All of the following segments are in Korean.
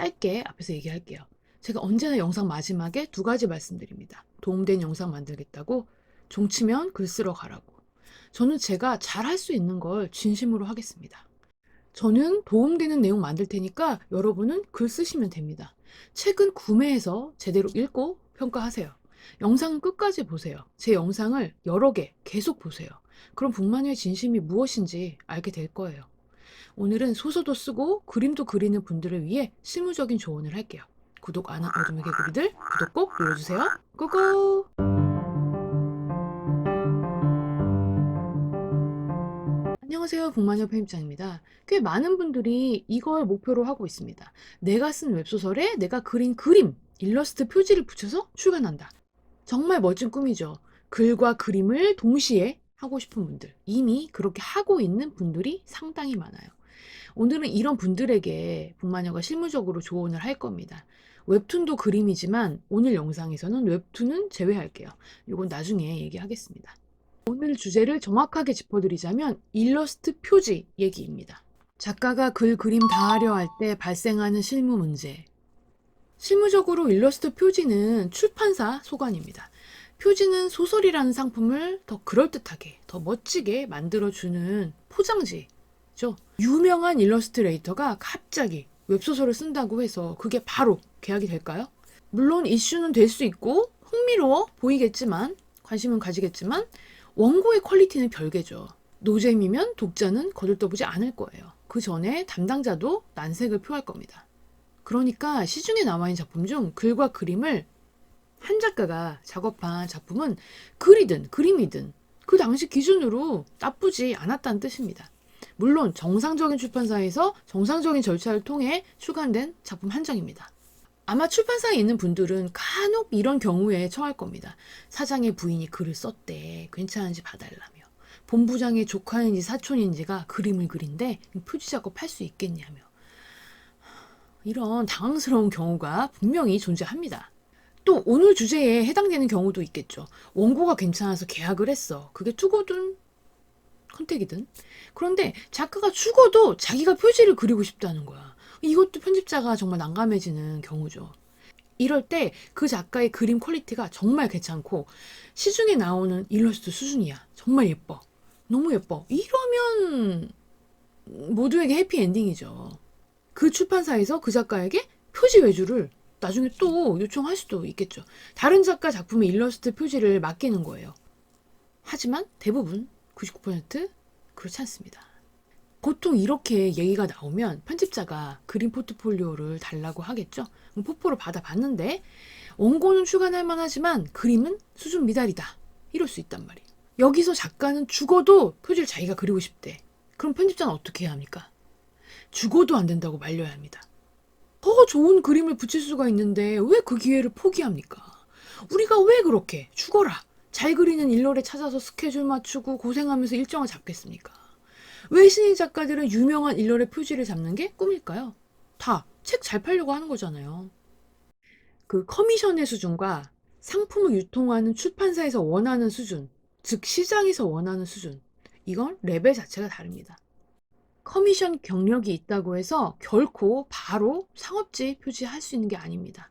짧게 앞에서 얘기할게요. 제가 언제나 영상 마지막에 두 가지 말씀드립니다. 도움된 영상 만들겠다고 종치면 글 쓰러 가라고. 저는 제가 잘 할 수 있는 걸 진심으로 하겠습니다. 저는 도움되는 내용 만들 테니까 여러분은 글 쓰시면 됩니다. 책은 구매해서 제대로 읽고 평가하세요. 영상은 끝까지 보세요. 제 영상을 여러 개 계속 보세요. 그럼 북마녀의 진심이 무엇인지 알게 될 거예요. 오늘은 소설도 쓰고 그림도 그리는 분들을 위해 실무적인 조언을 할게요. 구독 안 한 어둠의 개구리들 구독 꼭 눌러주세요. 고고! 안녕하세요. 북마녀 편집장입니다. 꽤 많은 분들이 이걸 목표로 하고 있습니다. 내가 쓴 웹소설에 내가 그린 그림, 일러스트 표지를 붙여서 출간한다. 정말 멋진 꿈이죠. 글과 그림을 동시에 하고 싶은 분들, 이미 그렇게 하고 있는 분들이 상당히 많아요. 오늘은 이런 분들에게 북마녀가 실무적으로 조언을 할 겁니다. 웹툰도 그림이지만 오늘 영상에서는 웹툰은 제외할게요. 이건 나중에 얘기하겠습니다. 오늘 주제를 정확하게 짚어드리자면 일러스트 표지 얘기입니다. 작가가 글 그림 다 하려 할 때 발생하는 실무 문제. 실무적으로 일러스트 표지는 출판사 소관입니다. 표지는 소설이라는 상품을 더 그럴듯하게, 더 멋지게 만들어주는 포장지 죠. 유명한 일러스트레이터가 갑자기 웹소설을 쓴다고 해서 그게 바로 계약이 될까요? 물론 이슈는 될 수 있고 흥미로워 보이겠지만 관심은 가지겠지만 원고의 퀄리티는 별개죠. 노잼이면 독자는 거들떠보지 않을 거예요. 그 전에 담당자도 난색을 표할 겁니다. 그러니까 시중에 나와 있는 작품 중 글과 그림을 한 작가가 작업한 작품은 글이든 그림이든 그 당시 기준으로 나쁘지 않았다는 뜻입니다. 물론 정상적인 출판사에서 정상적인 절차를 통해 출간된 작품 한정입니다. 아마 출판사에 있는 분들은 간혹 이런 경우에 처할 겁니다. 사장의 부인이 글을 썼대. 괜찮은지 봐달라며. 본부장의 조카인지 사촌인지가 그림을 그린데 표지 작업 할수 있겠냐며. 이런 당황스러운 경우가 분명히 존재합니다. 또 오늘 주제에 해당되는 경우도 있겠죠. 원고가 괜찮아서 계약을 했어. 그게 투고든 컨택이든. 그런데 작가가 죽어도 자기가 표지를 그리고 싶다는 거야. 이것도 편집자가 정말 난감해지는 경우죠. 이럴 때 그 작가의 그림 퀄리티가 정말 괜찮고 시중에 나오는 일러스트 수준이야. 정말 예뻐. 너무 예뻐. 이러면 모두에게 해피엔딩이죠. 그 출판사에서 그 작가에게 표지 외주를 나중에 또 요청할 수도 있겠죠. 다른 작가 작품의 일러스트 표지를 맡기는 거예요. 하지만 대부분 99% 그렇지 않습니다. 보통 이렇게 얘기가 나오면 편집자가 그림 포트폴리오를 달라고 하겠죠. 포포를 받아봤는데 원고는 출간할 만하지만 그림은 수준 미달이다. 이럴 수 있단 말이에요. 여기서 작가는 죽어도 표지를 자기가 그리고 싶대. 그럼 편집자는 어떻게 해야 합니까? 죽어도 안 된다고 말려야 합니다. 더 좋은 그림을 붙일 수가 있는데 왜 그 기회를 포기합니까? 우리가 왜 그렇게 죽어라. 잘 그리는 일러를 찾아서 스케줄 맞추고 고생하면서 일정을 잡겠습니까? 왜 신인 작가들은 유명한 일러의 표지를 잡는 게 꿈일까요? 다 책 잘 팔려고 하는 거잖아요. 그 커미션의 수준과 상품을 유통하는 출판사에서 원하는 수준, 즉 시장에서 원하는 수준, 이건 레벨 자체가 다릅니다. 커미션 경력이 있다고 해서 결코 바로 상업지 표지할 수 있는 게 아닙니다.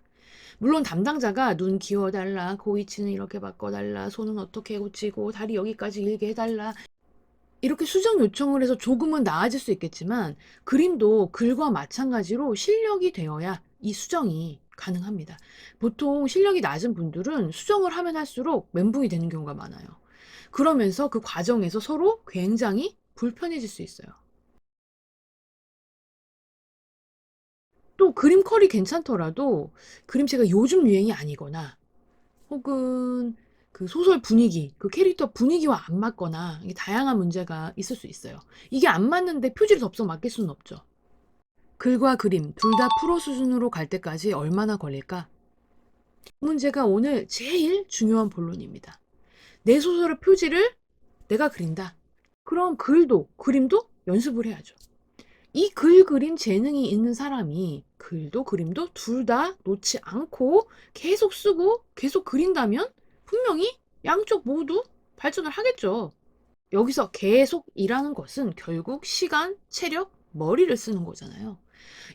물론 담당자가 눈 기워달라, 고위치는 이렇게 바꿔달라, 손은 어떻게 고치고, 다리 여기까지 길게 해달라. 이렇게 수정 요청을 해서 조금은 나아질 수 있겠지만, 그림도 글과 마찬가지로 실력이 되어야 이 수정이 가능합니다. 보통 실력이 낮은 분들은 수정을 하면 할수록 멘붕이 되는 경우가 많아요. 그러면서 그 과정에서 서로 굉장히 불편해질 수 있어요. 또 그림 컬이 괜찮더라도 그림체가 요즘 유행이 아니거나 혹은 그 소설 분위기, 그 캐릭터 분위기와 안 맞거나 다양한 문제가 있을 수 있어요. 이게 안 맞는데 표지를 덥석 맡길 수는 없죠. 글과 그림 둘 다 프로 수준으로 갈 때까지 얼마나 걸릴까? 이 문제가 오늘 제일 중요한 본론입니다. 내 소설의 표지를 내가 그린다. 그럼 글도 그림도 연습을 해야죠. 이 글 그림 재능이 있는 사람이 글도 그림도 둘 다 놓지 않고 계속 쓰고 계속 그린다면 분명히 양쪽 모두 발전을 하겠죠. 여기서 계속 일하는 것은 결국 시간, 체력, 머리를 쓰는 거잖아요.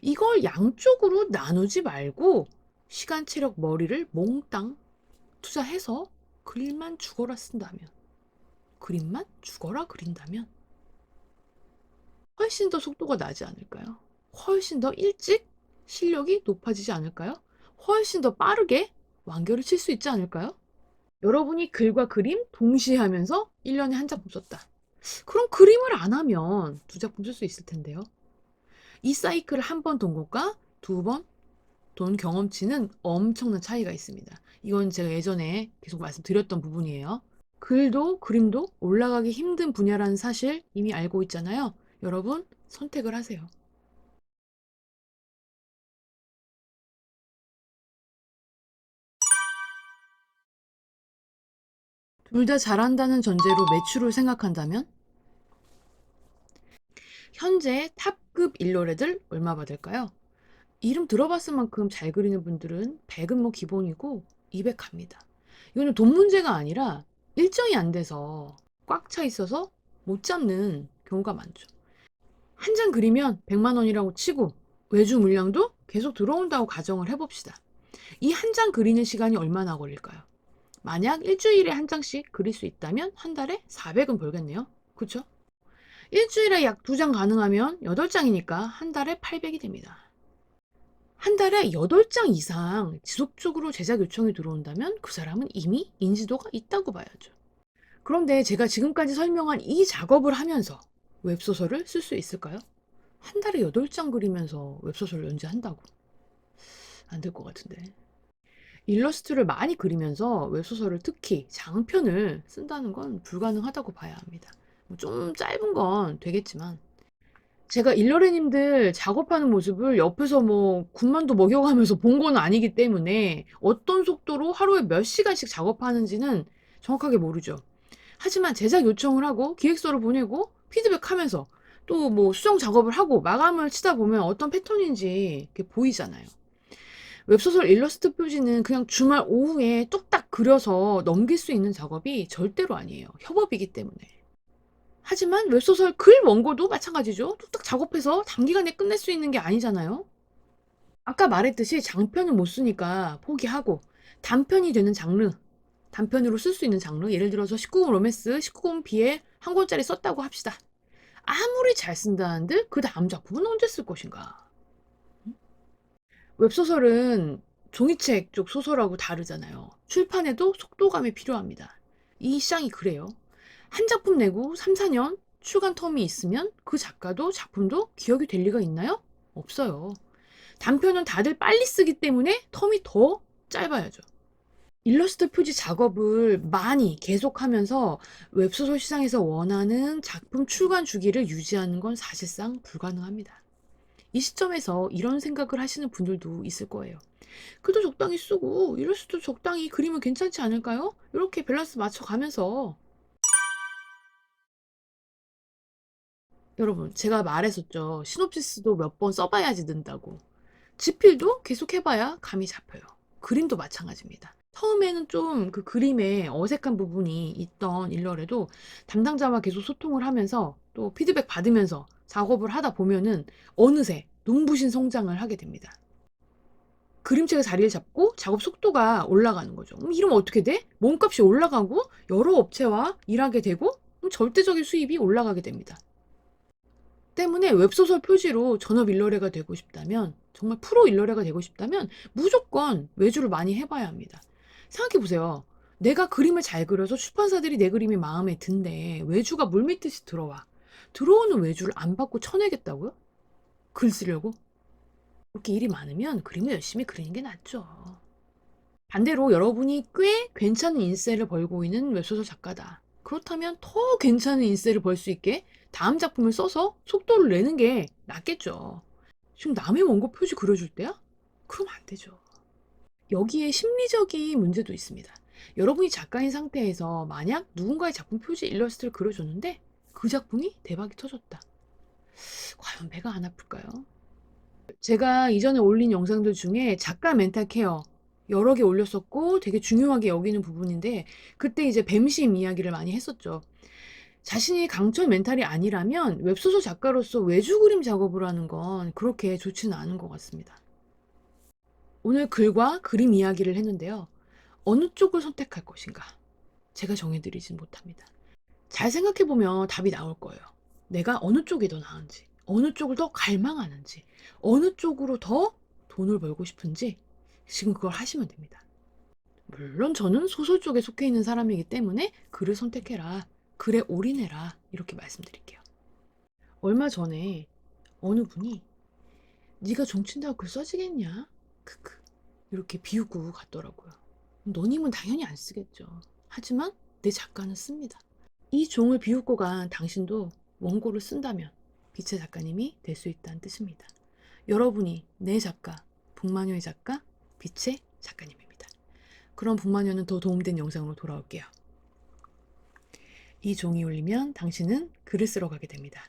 이걸 양쪽으로 나누지 말고 시간, 체력, 머리를 몽땅 투자해서 글만 죽어라 쓴다면, 그림만 죽어라 그린다면 훨씬 더 속도가 나지 않을까요? 훨씬 더 일찍 실력이 높아지지 않을까요? 훨씬 더 빠르게 완결을 칠 수 있지 않을까요? 여러분이 글과 그림 동시에 하면서 1년에 한 작품 썼다. 그럼 그림을 안 하면 두 작품 쓸 수 있을 텐데요. 이 사이클을 한 번 돈 것과 두 번 돈 경험치는 엄청난 차이가 있습니다. 이건 제가 예전에 계속 말씀드렸던 부분이에요. 글도 그림도 올라가기 힘든 분야라는 사실 이미 알고 있잖아요. 여러분 선택을 하세요. 둘 다 잘한다는 전제로 매출을 생각한다면 현재 탑급 일러레들 얼마 받을까요? 이름 들어봤을 만큼 잘 그리는 분들은 100은 뭐 기본이고 200 갑니다. 이거는 돈 문제가 아니라 일정이 안 돼서 꽉 차 있어서 못 잡는 경우가 많죠. 한 장 그리면 100만 원이라고 치고 외주 물량도 계속 들어온다고 가정을 해봅시다. 이 한 장 그리는 시간이 얼마나 걸릴까요? 만약 일주일에 한 장씩 그릴 수 있다면 한 달에 400은 벌겠네요. 그쵸? 일주일에 약 두 장 가능하면 8장이니까 한 달에 800이 됩니다. 한 달에 8장 이상 지속적으로 제작 요청이 들어온다면 그 사람은 이미 인지도가 있다고 봐야죠. 그런데 제가 지금까지 설명한 이 작업을 하면서 웹소설을 쓸 수 있을까요? 한 달에 8장 그리면서 웹소설을 연재한다고? 안 될 것 같은데. 일러스트를 많이 그리면서 웹소설을 특히 장편을 쓴다는 건 불가능하다고 봐야 합니다. 뭐좀 짧은 건 되겠지만 제가 일러레님들 작업하는 모습을 옆에서 뭐 군만두 먹여가면서 본 건 아니기 때문에 어떤 속도로 하루에 몇 시간씩 작업하는지는 정확하게 모르죠. 하지만 제작 요청을 하고 기획서를 보내고 피드백하면서 또 뭐 수정 작업을 하고 마감을 치다 보면 어떤 패턴인지 보이잖아요. 웹소설 일러스트 표지는 그냥 주말 오후에 뚝딱 그려서 넘길 수 있는 작업이 절대로 아니에요. 협업이기 때문에. 하지만 웹소설 글 원고도 마찬가지죠. 뚝딱 작업해서 단기간에 끝낼 수 있는 게 아니잖아요. 아까 말했듯이 장편을 못 쓰니까 포기하고 단편이 되는 장르, 단편으로 쓸 수 있는 장르, 예를 들어서 19금 로맨스, 19금 비에 한 권짜리 썼다고 합시다. 아무리 잘 쓴다는들 그 다음 작품은 언제 쓸 것인가? 웹소설은 종이책 쪽 소설하고 다르잖아요. 출판에도 속도감이 필요합니다. 이 시장이 그래요. 한 작품 내고 3, 4년 출간 텀이 있으면 그 작가도 작품도 기억이 될 리가 있나요? 없어요. 단편은 다들 빨리 쓰기 때문에 텀이 더 짧아야죠. 일러스트 표지 작업을 많이 계속하면서 웹소설 시장에서 원하는 작품 출간 주기를 유지하는 건 사실상 불가능합니다. 이 시점에서 이런 생각을 하시는 분들도 있을 거예요. 글도 적당히 쓰고 일러스트도 적당히 그리면 괜찮지 않을까요? 이렇게 밸런스 맞춰가면서 여러분 제가 말했었죠. 시놉시스도 몇 번 써봐야지 는다고. 지필도 계속 해봐야 감이 잡혀요. 그림도 마찬가지입니다. 처음에는 좀 그 그림에 어색한 부분이 있던 일러라도 담당자와 계속 소통을 하면서 또 피드백 받으면서 작업을 하다 보면은 어느새 눈부신 성장을 하게 됩니다. 그림체가 자리를 잡고 작업 속도가 올라가는 거죠. 그럼 이러면 어떻게 돼? 몸값이 올라가고 여러 업체와 일하게 되고 절대적인 수입이 올라가게 됩니다. 때문에 웹소설 표지로 전업 일러레가 되고 싶다면 정말 프로 일러레가 되고 싶다면 무조건 외주를 많이 해봐야 합니다. 생각해 보세요. 내가 그림을 잘 그려서 출판사들이 내 그림이 마음에 든데 외주가 물밀듯이 들어와. 들어오는 외주를 안 받고 쳐내겠다고요? 글 쓰려고? 그렇게 일이 많으면 그림을 열심히 그리는 게 낫죠. 반대로 여러분이 꽤 괜찮은 인세를 벌고 있는 웹소설 작가다. 그렇다면 더 괜찮은 인세를 벌 수 있게 다음 작품을 써서 속도를 내는 게 낫겠죠. 지금 남의 원고 표지 그려줄 때야? 그럼 안 되죠. 여기에 심리적인 문제도 있습니다. 여러분이 작가인 상태에서 만약 누군가의 작품 표지 일러스트를 그려줬는데 그 작품이 대박이 터졌다. 과연 배가 안 아플까요? 제가 이전에 올린 영상들 중에 작가 멘탈 케어 여러 개 올렸었고 되게 중요하게 여기는 부분인데 그때 이제 뱀심 이야기를 많이 했었죠. 자신이 강철 멘탈이 아니라면 웹소설 작가로서 외주 그림 작업을 하는 건 그렇게 좋지는 않은 것 같습니다. 오늘 글과 그림 이야기를 했는데요. 어느 쪽을 선택할 것인가? 제가 정해드리진 못합니다. 잘 생각해보면 답이 나올 거예요. 내가 어느 쪽이 더 나은지, 어느 쪽을 더 갈망하는지, 어느 쪽으로 더 돈을 벌고 싶은지 지금 그걸 하시면 됩니다. 물론 저는 소설 쪽에 속해 있는 사람이기 때문에 글을 선택해라. 글에 올인해라. 이렇게 말씀드릴게요. 얼마 전에 어느 분이 네가 종친다고 글 써지겠냐? 크크. 이렇게 비웃고 갔더라고요. 너님은 당연히 안 쓰겠죠. 하지만 내 작가는 씁니다. 이 종을 비웃고 간 당신도 원고를 쓴다면 빛의 작가님이 될 수 있다는 뜻입니다. 여러분이 내 작가, 북마녀의 작가, 빛의 작가님입니다. 그럼 북마녀는 더 도움된 영상으로 돌아올게요. 이 종이 울리면 당신은 글을 쓰러 가게 됩니다.